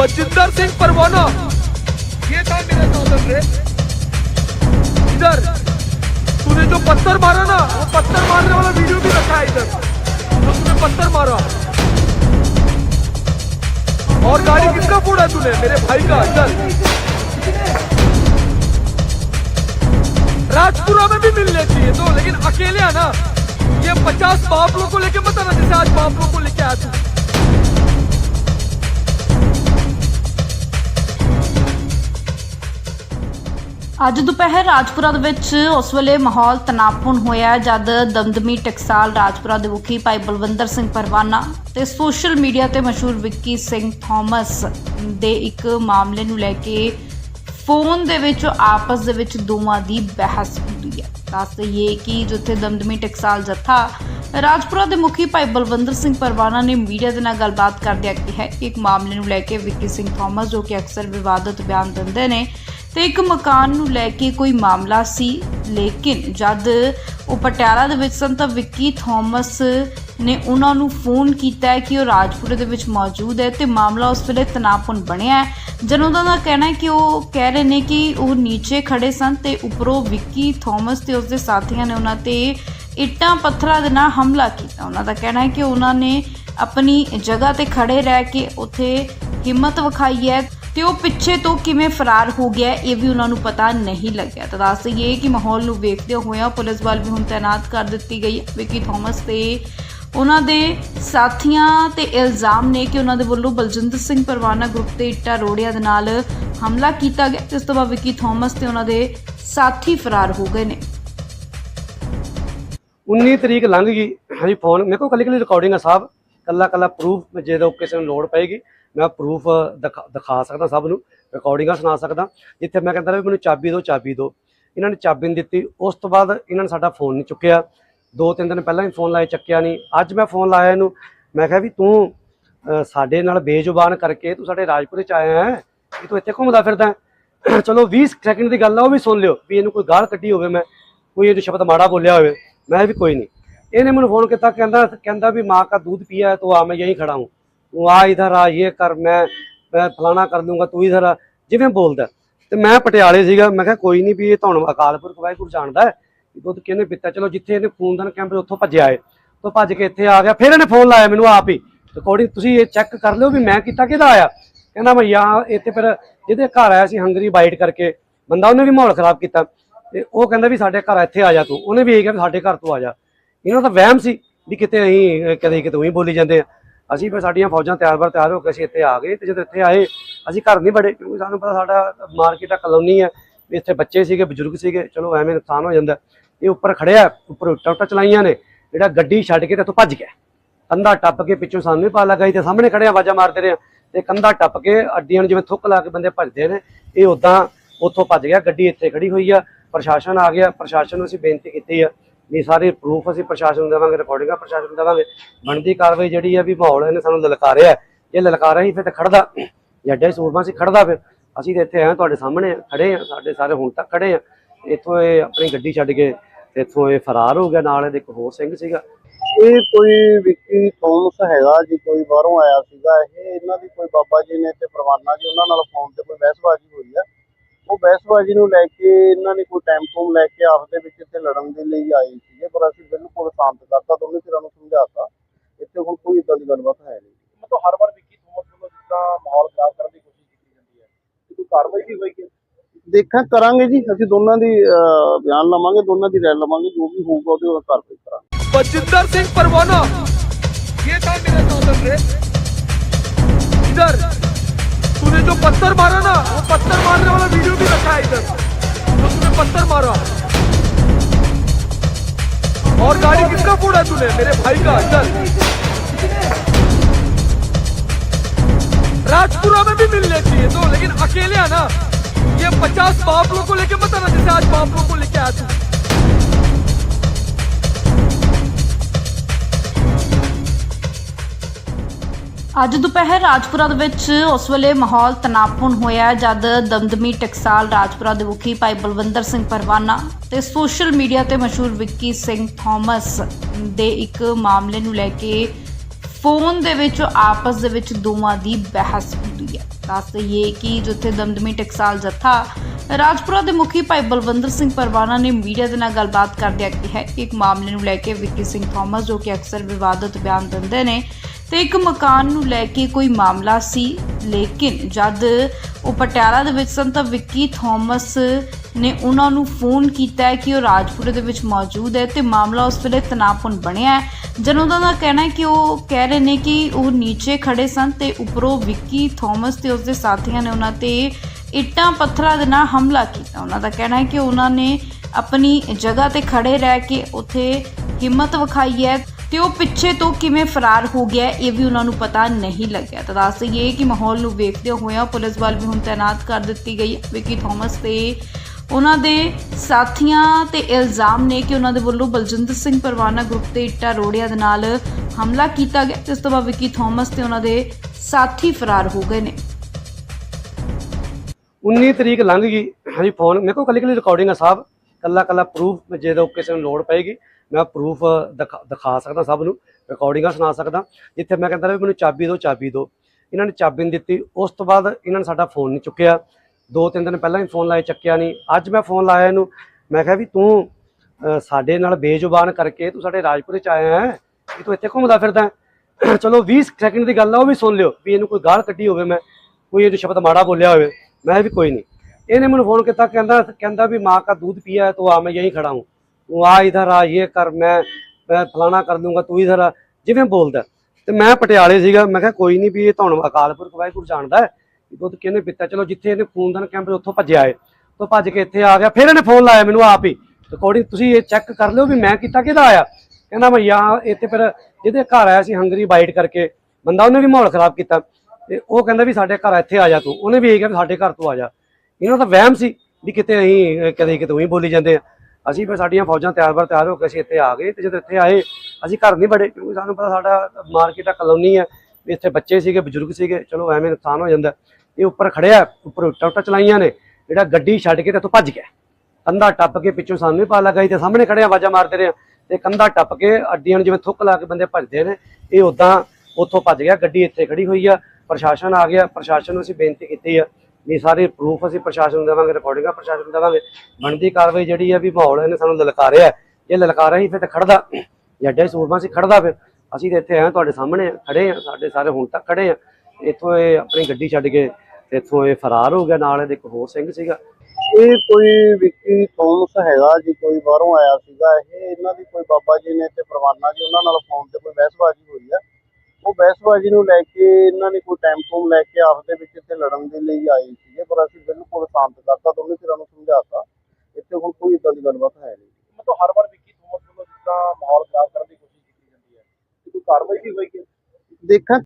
बजिंदर सिंह परवाना। ये था मेरा रे इधर, तूने जो पत्थर मारा ना, वो पत्थर मारने वाला वीडियो भी रखा है इधर। जो तूने पत्थर मारा। और गाड़ी किसका फोड़ा तूने? मेरे भाई का, इधर। राजपुरा में भी मिलने चाहिए तो लेकिन अकेले आना ये पचास बाप लोग को लेके मत आना, जैसे आज बाप लोग को लेके आया तू। ਅੱਜ ਦੁਪਹਿਰ ਰਾਜਪੁਰਾ ਦੇ ਵਿੱਚ ਉਸ ਵੇਲੇ ਮਾਹੌਲ ਤਣਾਅਪੂਰਨ ਹੋਇਆ ਜਦ ਦਮਦਮੀ ਟਕਸਾਲ ਰਾਜਪੁਰਾ ਦੇ ਮੁਖੀ ਭਾਈ ਬਲਵੰਦਰ ਸਿੰਘ ਪਰਵਾਨਾ ਤੇ ਸੋਸ਼ਲ ਮੀਡੀਆ ਤੇ ਮਸ਼ਹੂਰ ਵਿੱਕੀ ਸਿੰਘ ਥਾਮਸ ਦੇ ਇੱਕ ਮਾਮਲੇ ਨੂੰ ਲੈ ਕੇ ਫੋਨ ਦੇ ਵਿੱਚ ਆਪਸ ਦੇ ਵਿੱਚ ਦੋਵਾਂ ਦੀ ਬਹਿਸ ਹੁੰਦੀ ਹੈ। ਦੱਸ ਦਈਏ ਕਿ ਜਿੱਥੇ ਦਮਦਮੀ ਟਕਸਾਲ ਜੱਥਾ, ਰਾਜਪੁਰਾ ਦੇ ਮੁਖੀ ਭਾਈ ਬਲਵੰਦਰ ਸਿੰਘ ਪਰਵਾਨਾ ਨੇ ਮੀਡੀਆ ਦੇ ਨਾਲ ਗੱਲਬਾਤ ਕਰਦਿਆਂ ਕਿਹਾ ਕਿ ਇੱਕ ਮਾਮਲੇ ਨੂੰ ਲੈ ਕੇ ਵਿੱਕੀ ਸਿੰਘ ਥਾਮਸ, ਜੋ ਕਿ ਅਕਸਰ ਵਿਵਾਦਤ ਬਿਆਨ ਦਿੰਦੇ ਨੇ ਤੇ ਇੱਕ ਮਕਾਨ ਨੂੰ ਲੈ ਕੇ ਕੋਈ ਮਾਮਲਾ ਸੀ। ਲੇਕਿਨ ਜਦ ਉਹ ਪਟਿਆਲਾ ਦੇ ਵਿੱਚ ਸਨ ਤਾਂ ਵਿੱਕੀ ਥਾਮਸ ਨੇ ਉਹਨਾਂ ਨੂੰ ਫੋਨ ਕੀਤਾ ਕਿ ਉਹ ਰਾਜਪੁਰੇ ਦੇ ਵਿੱਚ ਮੌਜੂਦ ਹੈ ਤੇ ਮਾਮਲਾ ਉਸ ਵੇਲੇ ਤਣਾਅਪੂਰਨ ਬਣਿਆ ਜਦੋਂ ਉਹਨਾਂ ਦਾ ਕਹਿਣਾ ਹੈ ਕਿ ਉਹ ਕਹਿ ਰਹੇ ਨੇ ਕਿ ਉਹ ਨੀਚੇ ਖੜੇ ਸਨ ਤੇ ਉੱਪਰੋਂ ਵਿੱਕੀ ਥਾਮਸ ਤੇ ਉਸਦੇ ਸਾਥੀਆਂ ਨੇ ਉਹਨਾਂ ਤੇ ਇੱਟਾਂ ਪੱਥਰਾਂ ਦੇ ਨਾਲ ਹਮਲਾ ਕੀਤਾ। ਉਹਨਾਂ ਦਾ ਕਹਿਣਾ ਹੈ ਕਿ ਉਹਨਾਂ ਨੇ ਆਪਣੀ ਜਗ੍ਹਾ ਤੇ ਖੜੇ ਰਹਿ ਕੇ ਉੱਥੇ ਹਿੰਮਤ ਵਿਖਾਈ ਹੈ। ਤੇ ਉਹ ਪਿੱਛੇ ਤੋਂ ਕਿਵੇਂ ਫਰਾਰ ਹੋ ਗਿਆ ਇਹ ਵੀ ਉਹਨਾਂ ਨੂੰ ਪਤਾ ਨਹੀਂ ਲੱਗਿਆ। ਤਾਂ ਦੱਸ ਦਈਏ ਕਿ ਮਾਹੌਲ ਨੂੰ ਵੇਖਦੇ ਹੋਇਆਂ ਪੁਲਿਸ ਵੱਲ ਵੀ ਹੁਣ ਤਾਇਨਾਤ ਕਰ ਦਿੱਤੀ ਗਈ ਹੈ। ਥਾਮਸ ਤੇ ਉਹਨਾਂ ਦੇ ਸਾਥੀਆਂ ਤੇ ਇਲਜ਼ਾਮ ਨੇ ਕਿ ਉਹਨਾਂ ਦੇ ਵੱਲੋਂ ਬਲਜਿੰਦਰ ਸਿੰਘ ਪਰਵਾਨਾ ਗਰੁੱਪ ਤੇ ਇੱਟਾਂ ਰੋੜਿਆਂ ਦੇ ਨਾਲ ਹਮਲਾ ਕੀਤਾ ਗਿਆ। ਜਿਸ ਤੋਂ ਬਾਅਦ ਵਿੱਕੀ ਥਾਮਸ ਤੇ ਉਹਨਾਂ ਦੇ ਸਾਥੀ ਫਰਾਰ ਹੋ ਗਏ ਨੇ। 19 ਤਰੀਕ ਲੰਘ ਗਈ। ਹਾਂਜੀ, ਫੋਨ ਮੇਰੇ ਕੋਲ ਕੱਲੀ ਕੱਲੀ ਰਿਕਾਰਡਿੰਗ ਆ ਸਾਹਿਬ। ਕੱਲਾ ਕੱਲਾ ਪ੍ਰੂਫ ਜਦੋਂ ਕਿਸੇ ਨੂੰ ਲੋੜ ਪਏਗੀ। ਮੈਂ ਪ੍ਰੂਫ ਦਿਖਾ ਸਕਦਾ ਸਭ ਨੂੰ ਰਿਕਾਰਡਿੰਗਾਂ ਸੁਣਾ ਸਕਦਾ। ਜਿੱਥੇ ਮੈਂ ਕਹਿੰਦਾ ਵੀ ਮੈਨੂੰ ਚਾਬੀ ਦਿਓ ਚਾਬੀ ਦਿਓ। ਇਹਨਾਂ ਨੇ ਚਾਬੀ ਨਹੀਂ ਦਿੱਤੀ। ਉਸ ਤੋਂ ਬਾਅਦ ਇਹਨਾਂ ਨੇ ਸਾਡਾ ਫੋਨ ਨਹੀਂ ਚੁੱਕਿਆ। ਦੋ ਤਿੰਨ ਦਿਨ ਪਹਿਲਾਂ ਹੀ ਫੋਨ ਲਾਇਆ ਚੱਕਿਆ ਨਹੀਂ। ਅੱਜ ਮੈਂ ਫੋਨ ਲਾਇਆ ਇਹਨੂੰ। ਮੈਂ ਕਿਹਾ ਵੀ ਤੂੰ ਸਾਡੇ ਨਾਲ ਬੇਜ਼ੁਬਾਨ ਕਰਕੇ ਤੂੰ ਸਾਡੇ ਰਾਜਪੁਰੇ ਚ ਆਇਆ ਹੈ ਕਿ ਤੂੰ ਇੱਥੇ ਘੁੰਮਦਾ ਫਿਰਦਾ ਚਲੋ 20 ਸੈਕਿੰਡ ਦੀ ਗੱਲ ਆ, ਉਹ ਵੀ ਸੁਣ ਲਿਓ ਵੀ ਇਹਨੂੰ ਕੋਈ ਗਾਲ ਕੱਢੀ ਹੋਵੇ ਮੈਂ, ਕੋਈ ਇਹਨੂੰ ਸ਼ਬਦ ਮਾੜਾ ਬੋਲਿਆ ਹੋਵੇ। ਮੈਂ ਵੀ ਕੋਈ ਨਹੀਂ। ਇਹਨੇ ਮੈਨੂੰ ਫੋਨ ਕੀਤਾ, ਕਹਿੰਦਾ ਕਹਿੰਦਾ ਵੀ ਮਾਂ ਕਾ ਦੁੱਧ ਪੀਆ ਤੋ ਆ, ਮੈਂ ਯਹੀਂ ਖੜਾ ਹੂੰ। ਤੂੰ ਆ ਇਧਰ ਆ, ਇਹ ਕਰ, ਮੈਂ ਮੈਂ ਫਲਾਣਾ ਕਰ ਦੂੰਗਾ ਤੂੰ ਇਧਰ ਆ। ਜਿਵੇਂ ਬੋਲਦਾ। ਤੇ ਮੈਂ ਪਟਿਆਲੇ ਸੀਗਾ, ਮੈਂ ਕਿਹਾ ਕੋਈ ਨਹੀਂ ਵੀ ਇਹ ਤੁਹਾਨੂੰ ਅਕਾਲਪੁਰ ਵਾਹਿਗੁਰੂ ਜਾਣਦਾ ਹੈ। ਦੁੱਧ ਕਿਹਨੇ ਪੀਤਾ? ਚਲੋ ਜਿੱਥੇ ਇਹਨੇ ਖੂਨਦਾਨ ਕੈਂਪ ਉੱਥੋਂ ਭੱਜਿਆ ਆਏ ਤੋਂ ਭੱਜ ਕੇ ਇੱਥੇ ਆ ਗਿਆ, ਫਿਰ ਇਹਨੇ ਫੋਨ ਲਾਇਆ ਮੈਨੂੰ ਆਪ ਹੀ। ਰਿਕਾਰਡਿੰਗ ਤੁਸੀਂ ਇਹ ਚੈੱਕ ਕਰ ਲਿਓ ਵੀ ਮੈਂ ਕੀਤਾ, ਕਿਹਦਾ ਆਇਆ? ਕਹਿੰਦਾ ਭਈਆ ਇੱਥੇ ਫਿਰ ਜਿਹਦੇ ਘਰ ਆਇਆ ਸੀ ਹੰਗਰੀ ਬਾਈਟ ਕਰਕੇ। ਬੰਦਾ ਉਹਨੇ ਵੀ ਮਾਹੌਲ ਖਰਾਬ ਕੀਤਾ। ਤੇ ਉਹ ਕਹਿੰਦਾ ਵੀ ਸਾਡੇ ਘਰ ਇੱਥੇ ਆ ਜਾ ਤੂੰ। ਉਹਨੇ ਵੀ ਇਹ ਕਿਹਾ ਸਾਡੇ ਘਰ ਤੂੰ ਆ ਜਾ। ਇਹਨਾਂ ਦਾ ਵਹਿਮ ਸੀ ਵੀ ਕਿਤੇ ਅਸੀਂ ਕਦੇ ਕਿਤੇ ਉਹੀ ਬੋਲੀ ਜਾਂਦੇ ਆ। ਅਸੀਂ ਫਿਰ ਸਾਡੀਆਂ ਫੌਜਾਂ ਤਿਆਰ ਬਰ ਤਿਆਰ ਹੋ ਕੇ ਅਸੀਂ ਇੱਥੇ ਆ ਗਏ ਤੇ ਜਦੋਂ ਇੱਥੇ ਆਏ, ਅਸੀਂ ਘਰ ਨਹੀਂ ਬੜੇ ਕਿਉਂਕਿ ਸਾਨੂੰ ਪਤਾ ਸਾਡਾ ਮਾਰਕੀਟ ਆ, ਕਲੋਨੀ ਹੈ ਵੀ ਇੱਥੇ ਬੱਚੇ ਸੀਗੇ, ਬਜ਼ੁਰਗ ਸੀਗੇ, ਚਲੋ ਐਵੇਂ ਨੁਕਸਾਨ ਹੋ ਜਾਂਦਾ। ਇਹ ਉੱਪਰ ਖੜਿਆ, ਉੱਪਰ ਉੱਟਾ ਉੱਟਾ ਚਲਾਈਆਂ ਨੇ, ਜਿਹੜਾ ਗੱਡੀ ਛੱਡ ਕੇ ਤੇ ਇੱਥੋਂ ਭੱਜ ਗਿਆ। ਕੰਧਾ ਟੱਪ ਕੇ ਪਿੱਛੋਂ ਸਾਨੂੰ ਵੀ ਪਾ ਲੱਗਾ ਸੀ ਤੇ ਸਾਹਮਣੇ ਖੜੇ ਆਵਾਜ਼ਾਂ ਮਾਰਦੇ ਰਹੇ ਆ। ਤੇ ਕੰਧਾ ਟੱਪ ਕੇ ਅੱਡੀਆਂ ਨੂੰ ਜਿਵੇਂ ਥੁੱਕ ਲਾ ਕੇ ਬੰਦੇ ਭੱਜਦੇ ਨੇ, ਇਹ ਉਦਾਂ ਉੱਥੋਂ ਭੱਜ ਗਿਆ, ਗੱਡੀ ਇੱਥੇ ਖੜੀ ਹੋਈ ਆ, ਪ੍ਰਸ਼ਾਸਨ ਆ ਗਿਆ, ਪ੍ਰਸ਼ਾਸਨ ਨੂੰ ਅਸੀਂ ਬੇਨਤੀ ਕੀਤੀ ਆ ਵੀ ਸਾਰੇ ਪ੍ਰੂਫ ਅਸੀਂ ਪ੍ਰਸ਼ਾਸਨ ਨੂੰ ਦੇਵਾਂਗੇ ਰਿਕਾਰਡਿੰਗਾਂ ਪ੍ਰਸ਼ਾਸਨ ਨੂੰ ਦੇਵਾਂਗੇ। ਬਣਦੀ ਕਾਰਵਾਈ ਜਿਹੜੀ ਆ ਵੀ ਮਾਹੌਲ ਇਹਨੇ ਸਾਨੂੰ ਲਲਕਾਰਿਆ ਜੇ ਲਲਕਾਰਿਆ ਸੀ, ਫਿਰ ਤੇ ਖੜਦਾ। ਜੱਡਾ ਸੂਰਮਾ ਸੀ, ਖੜਦਾ ਫਿਰ। ਅਸੀਂ ਤੇ ਇੱਥੇ ਆਏ ਤੁਹਾਡੇ ਸਾਹਮਣੇ ਖੜੇ ਆ, ਸਾਡੇ ਸਾਰੇ ਹੁਣ ਤੱਕ ਖੜੇ ਆ। ਇੱਥੋਂ ਇਹ ਆਪਣੀ ਗੱਡੀ ਛੱਡ ਕੇ ਇੱਥੋਂ ਇਹ ਫਰਾਰ ਹੋ ਗਿਆ, ਨਾਲ ਇਹਦੇ ਇੱਕ ਹੋਰ ਸਿੰਘ ਸੀਗਾ। ਇਹ ਕੋਈ ਵਿੱਕੀ ਥੋਮਸ ਹੈਗਾ ਜੀ, ਕੋਈ ਬਾਹਰੋਂ ਆਇਆ ਸੀਗਾ। ਇਹ ਇਹਨਾਂ ਦੀ ਕੋਈ ਬਾਬਾ ਜੀ ਨੇ ਤੇ ਪਰਵਾਨਾ ਜੀ, ਉਹਨਾਂ ਨਾਲ ਫੋਨ ਤੇ ਕੋਈ ਬਹਿਸਬਾਜ਼ੀ ਹੋਈ ਆ। ਉਹ ਬਹਿਸਬਾਜ਼ੀ ਨੂੰ ਲੈ ਕੇ ਇਹਨਾਂ ਨੇ ਕੋਈ ਟਾਈਮ ਟੂਮ ਲੈ ਕੇ ਆਪਸ ਦੇ ਵਿੱਚ ਇੱਥੇ ਲੜਨ ਦੇ ਲਈ ਆਏ ਸੀਗੇ ਪਰ ਅਸੀਂ ਬਿਲਕੁਲ ਸ਼ਾਂਤ ਕਰਤਾ ਦੋਨੇ ਧਿਰਾਂ ਨੂੰ ਸਮਝਾਤਾ। ਇੱਥੇ ਹੁਣ ਕੋਈ ਇਦਾਂ ਦੀ ਗੱਲਬਾਤ ਹੈ ਨਹੀਂ। ਮਤਲਬ ਹਰ ਵਾਰ ਵਿੱਕੀ ਥੋਮਸ ਵੱਲੋਂ ਜਿੱਦਾਂ ਮਾਹੌਲ ਖਰਾਬ ਕਰਨ ਦੀ ਕੋਸ਼ਿਸ਼ ਕੀਤੀ ਜਾਂਦੀ ਹੈ ਕੋਈ ਕਾਰਵਾਈ ਵੀ ਹੋਈ ਕਿ ਦੇਖਾਂ ਕਰਾਂਗੇ ਜੀ ਅਸੀਂ ਦੋਨਾਂ ਦੀ ਬਿਆਨ ਲਵਾਂਗੇ ਦੋਨਾਂ ਦੀ ਰੈਲ ਲਵਾਂਗੇ ਜੋ ਵੀ ਹੋਊਗਾ ਉਹਦੇ ਉੱਤੇ ਕਾਰਵਾਈ ਕਰਾਂਗੇ। ਬਜਿੰਦਰ ਸਿੰਘ ਪਰਵਾਨਾ ਇਹ ਤਾਂ ਮੇਰਾ ਦੋਸਤ ਹੈ ਇਧਰ। तूने जो पत्थर मारा ना, वो पत्थर मारने वाला वीडियो भी रखा है इधर। जो तूने पत्थर मारा। और गाड़ी किसका फोड़ा तूने? मेरे भाई का। इधर राजपुरा में भी मिलने चाहिए तो लेकिन अकेले आना ये पचास बाप लोग को लेके मत आना, जैसे आज बाप लोग को लेके आया तू। ਅੱਜ ਦੁਪਹਿਰ ਰਾਜਪੁਰਾ ਦੇ ਵਿੱਚ ਉਸ ਵੇਲੇ ਮਾਹੌਲ ਤਣਾਅਪੂਰਨ ਹੋਇਆ ਜਦ ਦਮਦਮੀ ਟਕਸਾਲ ਰਾਜਪੁਰਾ ਦੇ ਮੁਖੀ ਭਾਈ ਬਲਵੰਦਰ ਸਿੰਘ ਪਰਵਾਨਾ ਤੇ ਸੋਸ਼ਲ ਮੀਡੀਆ ਤੇ ਮਸ਼ਹੂਰ ਵਿੱਕੀ ਸਿੰਘ ਥਾਮਸ ਦੇ ਇੱਕ ਮਾਮਲੇ ਨੂੰ ਲੈ ਕੇ ਫੋਨ ਦੇ ਵਿੱਚ, ਆਪਸ ਦੇ ਵਿੱਚ ਦੋਵਾਂ ਦੀ ਬਹਿਸ ਹੁੰਦੀ ਹੈ। ਦੱਸ ਦਈਏ ਕਿ ਜਿੱਥੇ ਦਮਦਮੀ ਟਕਸਾਲ ਜਥਾ, ਰਾਜਪੁਰਾ ਦੇ ਮੁਖੀ ਭਾਈ ਬਲਵੰਦਰ ਸਿੰਘ ਪਰਵਾਨਾ ਨੇ ਮੀਡੀਆ ਦੇ ਨਾਲ ਗੱਲਬਾਤ ਕਰਦਿਆਂ ਕਿਹਾ ਕਿ ਇੱਕ ਮਾਮਲੇ ਨੂੰ ਲੈ ਕੇ ਵਿੱਕੀ ਸਿੰਘ ਥਾਮਸ, ਜੋ ਕਿ ਅਕਸਰ ਵਿਵਾਦਤ ਬਿਆਨ ਦਿੰਦੇ ਨੇ ਤੇ ਇੱਕ ਮਕਾਨ ਨੂੰ ਲੈ ਕੇ ਕੋਈ ਮਾਮਲਾ ਸੀ, ਲੇਕਿਨ ਜਦ ਉਹ ਪਟਿਆਲਾ ਦੇ ਵਿੱਚ ਸਨ ਤਾਂ ਵਿੱਕੀ ਥਾਮਸ ਨੇ ਉਹਨਾਂ ਨੂੰ ਫੋਨ ਕੀਤਾ ਕਿ ਉਹ ਰਾਜਪੁਰੇ ਦੇ ਵਿੱਚ ਮੌਜੂਦ ਹੈ ਤੇ ਮਾਮਲਾ ਉਸ ਵੇਲੇ ਤਣਾਪਨ ਬਣਿਆ ਹੈ। ਜਦ ਉਹਨਾਂ ਦਾ ਕਹਿਣਾ ਹੈ ਕਿ ਉਹ ਕਹਿ ਰਹੇ ਨੇ ਕਿ ਉਹ ਨੀਚੇ ਖੜੇ ਸਨ ਤੇ ਉੱਪਰੋਂ ਵਿੱਕੀ ਥਾਮਸ ਤੇ ਉਸਦੇ ਸਾਥੀਆਂ ਨੇ ਉਹਨਾਂ ਤੇ ਇੱਟਾਂ ਪੱਥਰਾਂ ਦੇ ਨਾਲ ਹਮਲਾ ਕੀਤਾ। ਉਹਨਾਂ ਦਾ ਕਹਿਣਾ ਹੈ ਕਿ ਉਹਨਾਂ ਨੇ ਆਪਣੀ ਜਗ੍ਹਾ ਤੇ ਖੜੇ ਰਹਿ ਕੇ ਉੱਥੇ ਹਿੰਮਤ ਵਿਖਾਈ ਹੈ। ਤੇ ਉਹ ਪਿੱਛੇ ਤੋਂ ਕਿਵੇਂ ਫਰਾਰ ਹੋ ਗਿਆ, ਇਹ ਵੀ ਉਹਨਾਂ ਨੂੰ ਪਤਾ ਨਹੀਂ ਲੱਗਿਆ। ਤਾਂ ਦੱਸ ਦਈਏ ਕਿ ਮਾਹੌਲ ਨੂੰ ਵੇਖਦੇ ਹੋਇਆ ਪੁਲਿਸ ਵੱਲ ਵੀ ਹੁਣ ਤਾਇਨਾਤ ਕਰ ਦਿੱਤੀ ਗਈ। ਹੈ ਥਾਮਸ ਤੇ ਉਹਨਾਂ ਦੇ ਸਾਥੀਆਂ ਤੇ ਇਲਜ਼ਾਮ ਨੇ ਕਿ ਉਹਨਾਂ ਦੇ ਵੱਲੋਂ ਬਲਜਿੰਦਰ ਸਿੰਘ ਪਰਵਾਨਾ ਗਰੁੱਪ ਤੇ ਇੱਟਾਂ ਰੋੜਿਆਂ ਦੇ ਨਾਲ ਹਮਲਾ ਕੀਤਾ ਗਿਆ। ਜਿਸ ਤੋਂ ਬਾਅਦ ਵਿੱਕੀ ਥਾਮਸ ਤੇ ਉਹਨਾਂ ਦੇ ਸਾਥੀ ਫਰਾਰ ਹੋ ਗਏ ਨੇ। 19 ਤਰੀਕ ਲੰਘ ਗਈ। ਹਾਂਜੀ, ਫੋਨ। ਮੇਰੇ ਕੋਲ ਕੱਲੀ ਕੱਲੀ ਰਿਕਾਰਡਿੰਗ ਆ ਸਾਹਿਬ ਕੱਲਾ ਕੱਲਾ ਪ੍ਰੂਫ ਜਦੋਂ ਕਿਸੇ ਨੂੰ ਲੋੜ ਪਏਗੀ। ਮੈਂ ਪ੍ਰੂਫ ਦਿਖਾ ਸਕਦਾ ਸਭ ਨੂੰ ਰਿਕਾਰਡਿੰਗਾਂ ਸੁਣਾ ਸਕਦਾ। ਜਿੱਥੇ ਮੈਂ ਕਹਿੰਦਾ ਵੀ ਮੈਨੂੰ ਚਾਬੀ ਦਿਓ ਚਾਬੀ ਦਿਓ। ਇਹਨਾਂ ਨੇ ਚਾਬੀ ਨਹੀਂ ਦਿੱਤੀ। ਉਸ ਤੋਂ ਬਾਅਦ ਇਹਨਾਂ ਨੇ ਸਾਡਾ ਫੋਨ ਨਹੀਂ ਚੁੱਕਿਆ। ਦੋ ਤਿੰਨ ਦਿਨ ਪਹਿਲਾਂ ਹੀ ਫੋਨ ਲਾਇਆ ਚੱਕਿਆ ਨਹੀਂ। ਅੱਜ ਮੈਂ ਫੋਨ ਲਾਇਆ ਇਹਨੂੰ। ਮੈਂ ਕਿਹਾ ਵੀ ਤੂੰ ਸਾਡੇ ਨਾਲ ਬੇਜ਼ੁਬਾਨ ਕਰਕੇ ਤੂੰ ਸਾਡੇ ਰਾਜਪੁਰੇ ਚ ਆਇਆ ਹੈ? ਕਿ ਤੂੰ ਇੱਥੇ ਘੁੰਮਦਾ ਫਿਰਦਾ ਚਲੋ 20 ਸੈਕਿੰਡ ਦੀ ਗੱਲ ਆ, ਉਹ ਵੀ ਸੁਣ ਲਿਓ ਵੀ ਇਹਨੂੰ ਕੋਈ ਗਾਲ ਕੱਢੀ ਹੋਵੇ ਮੈਂ, ਕੋਈ ਇਹਨੂੰ ਸ਼ਬਦ ਮਾੜਾ ਬੋਲਿਆ ਹੋਵੇ। ਮੈਂ ਵੀ ਕੋਈ ਨਹੀਂ। ਇਹਨੇ ਮੈਨੂੰ ਫੋਨ ਕੀਤਾ, ਕਹਿੰਦਾ ਕਹਿੰਦਾ ਵੀ ਮਾਂ ਕਾ ਦੁੱਧ ਪੀਆ ਹੈ, ਤੋ ਆ, ਮੈਂ ਯਹੀਂ ਖੜਾ ਹਾਂ। ਤੂੰ ਆ ਇਧਰ ਆ, ਇਹ ਕਰ, ਮੈਂ ਫਲਾਣਾ ਕਰ ਦੂੰਗਾ ਤੂੰ ਇਧਰ ਆ। ਜਿਵੇਂ ਬੋਲਦਾ। ਤੇ ਮੈਂ ਪਟਿਆਲੇ ਸੀਗਾ, ਮੈਂ ਕਿਹਾ ਕੋਈ ਨਹੀਂ ਵੀ ਇਹ ਤੁਹਾਨੂੰ ਅਕਾਲਪੁਰ ਵਾਹਿਗੁਰੂ ਜਾਣਦਾ ਦੁੱਧ ਕਿਹਨੇ ਪੀਤਾ। ਚਲੋ ਜਿੱਥੇ ਇਹਨੇ ਖੂਨਦਾਨ ਕੈਂਪ ਉੱਥੋਂ ਭੱਜਿਆ ਏ। ਤੋਂ ਭੱਜ ਕੇ ਇੱਥੇ ਆ ਗਿਆ, ਫਿਰ ਇਹਨੇ ਫੋਨ ਲਾਇਆ ਮੈਨੂੰ ਆਪ ਹੀ। ਰਿਕਾਰਡਿੰਗ ਤੁਸੀਂ ਇਹ ਚੈੱਕ ਕਰ ਲਿਓ ਵੀ ਮੈਂ ਕੀਤਾ ਕਿਹਦਾ ਆਇਆ। ਕਹਿੰਦਾ ਮੈਂ ਯਾ ਇੱਥੇ ਫਿਰ ਜਿਹਦੇ ਘਰ ਆਇਆ ਸੀ ਹੰਗਰੀ ਬਾਈਟ ਕਰਕੇ, ਬੰਦਾ ਉਹਨੇ ਵੀ ਮਾਹੌਲ ਖਰਾਬ ਕੀਤਾ। ਤੇ ਉਹ ਕਹਿੰਦਾ ਵੀ ਸਾਡੇ ਘਰ ਇੱਥੇ ਆ ਜਾ ਤੂੰ। ਉਹਨੇ ਵੀ ਇਹ ਕਿਹਾ ਸਾਡੇ ਘਰ ਤੂੰ ਆ ਜਾ। ਇਹਨਾਂ ਦਾ ਵਹਿਮ ਸੀ ਵੀ ਕਿਤੇ ਅਸੀਂ ਕਦੇ ਕਿਤੇ ਉਹੀ ਬੋਲੀ ਜਾਂਦੇ ਆ। ਅਸੀਂ ਫਿਰ ਸਾਡੀਆਂ ਫੌਜਾਂ ਤਿਆਰ ਬਰ ਤਿਆਰ ਹੋ ਕੇ ਅਸੀਂ ਇੱਥੇ ਆ ਗਏ ਤੇ ਜਦੋਂ ਇੱਥੇ ਆਏ, ਅਸੀਂ ਘਰ ਨਹੀਂ ਬੜੇ ਕਿਉਂਕਿ ਸਾਨੂੰ ਪਤਾ ਸਾਡਾ ਮਾਰਕੀਟ ਆ, ਕਲੋਨੀ ਹੈ ਵੀ ਇੱਥੇ ਬੱਚੇ ਸੀਗੇ, ਬਜ਼ੁਰਗ ਸੀਗੇ, ਚਲੋ ਐਵੇਂ ਨੁਕਸਾਨ ਹੋ ਜਾਂਦਾ। ਇਹ ਉੱਪਰ ਖੜਿਆ, ਉੱਪਰ ਉੱਟਾਂ ਉੱਟਾਂ ਚਲਾਈਆਂ ਨੇ, ਜਿਹੜਾ ਗੱਡੀ ਛੱਡ ਕੇ ਤੇ ਇੱਥੋਂ ਭੱਜ ਗਿਆ। ਕੰਧਾ ਟੱਪ ਕੇ ਪਿੱਛੋਂ ਸਾਨੂੰ ਵੀ ਪਾ ਲੱਗਾ ਸੀ ਤੇ ਸਾਹਮਣੇ ਖੜੇ ਆਵਾਜ਼ਾਂ ਮਾਰਦੇ ਰਹੇ ਆ ਤੇ ਕੰਧਾ ਟੱਪ ਕੇ ਅੱਡੀਆਂ ਨੂੰ ਜਿਵੇਂ ਥੁੱਕ ਲਾ ਕੇ ਬੰਦੇ ਭੱਜਦੇ ਨੇ, ਇਹ ਉਦਾਂ ਉੱਥੋਂ ਭੱਜ ਗਿਆ, ਗੱਡੀ ਇੱਥੇ ਖੜੀ ਹੋਈ ਆ, ਪ੍ਰਸ਼ਾਸਨ ਆ ਗਿਆ, ਪ੍ਰਸ਼ਾਸਨ ਨੂੰ ਅਸੀਂ ਬੇਨਤੀ ਕੀਤੀ ਆ ਵੀ ਸਾਰੇ ਪ੍ਰੂਫ ਅਸੀਂ ਪ੍ਰਸ਼ਾਸਨ ਨੂੰ ਦੇਵਾਂਗੇ ਰਿਕਾਰਡਿੰਗਾਂ ਪ੍ਰਸ਼ਾਸਨ ਨੂੰ ਦੇਵਾਂਗੇ। ਬਣਦੀ ਕਾਰਵਾਈ ਜਿਹੜੀ ਆ ਵੀ ਮਾਹੌਲ ਇਹਨੇ ਸਾਨੂੰ ਲਲਕਾਰਿਆ ਇਹ ਲਲਕਾਰਿਆ ਹੀ ਫਿਰ ਤੇ ਖੜਦਾ ਜੱਡੇ ਸੂਰਮਾ ਸੀ ਖੜਦਾ ਫਿਰ। ਅਸੀਂ ਤੇ ਇੱਥੇ ਆਏ, ਤੁਹਾਡੇ ਸਾਹਮਣੇ ਖੜੇ ਆ, ਸਾਡੇ ਸਾਰੇ ਹੁਣ ਤੱਕ ਖੜੇ ਆ। ਇੱਥੋਂ ਇਹ ਆਪਣੀ ਗੱਡੀ ਛੱਡ ਕੇ ਇੱਥੋਂ ਇਹ ਫਰਾਰ ਹੋ ਗਿਆ, ਨਾਲ ਇਹਦੇ ਇੱਕ ਹੋਰ ਸਿੰਘ ਸੀਗਾ। ਇਹ ਕੋਈ ਵਿੱਕੀ ਥੋਮਸ ਹੈਗਾ ਜੀ, ਕੋਈ ਬਾਹਰੋਂ ਆਇਆ ਸੀਗਾ। ਇਹ ਇਹਨਾਂ ਦੀ ਕੋਈ ਬਾਬਾ ਜੀ ਨੇ ਤੇ ਪਰਵਾਨਾ ਜੀ, ਉਹਨਾਂ ਨਾਲ ਫੋਨ ਤੇ ਕੋਈ ਬਹਿਸਬਾਜ਼ੀ ਹੋਈ ਆ। ਉਹ ਬਹਿਸਬਾਜ਼ੀ ਨੂੰ ਲੈ ਕੇ ਇਹਨਾਂ ਨੇ ਕੋਈ ਟਾਈਮ ਟੂਮ ਲੈ ਕੇ ਆਪਸ ਦੇ ਵਿੱਚ ਇੱਥੇ ਲੜਨ ਦੇ ਲਈ ਆਏ ਸੀਗੇ ਪਰ ਅਸੀਂ ਬਿਲਕੁਲ ਸ਼ਾਂਤ ਕਰਤਾ ਦੋਨੇ ਧਿਰਾਂ ਨੂੰ ਸਮਝਾਤਾ। ਇੱਥੇ ਹੁਣ ਕੋਈ ਇਦਾਂ ਦੀ ਗੱਲਬਾਤ ਹੈ ਨਹੀਂ। ਮਤਲਬ ਹਰ ਵਾਰ ਵਿੱਕੀ ਥੋਮਸ ਵੱਲੋਂ ਜਿੱਦਾਂ ਮਾਹੌਲ ਖਰਾਬ ਕਰਨ ਦੀ ਕੋਸ਼ਿਸ਼ ਕੀਤੀ ਜਾਂਦੀ ਹੈ ਕੋਈ ਕਾਰਵਾਈ ਵੀ ਹੋਈ ਕਿ? ਦੇਖਾਂ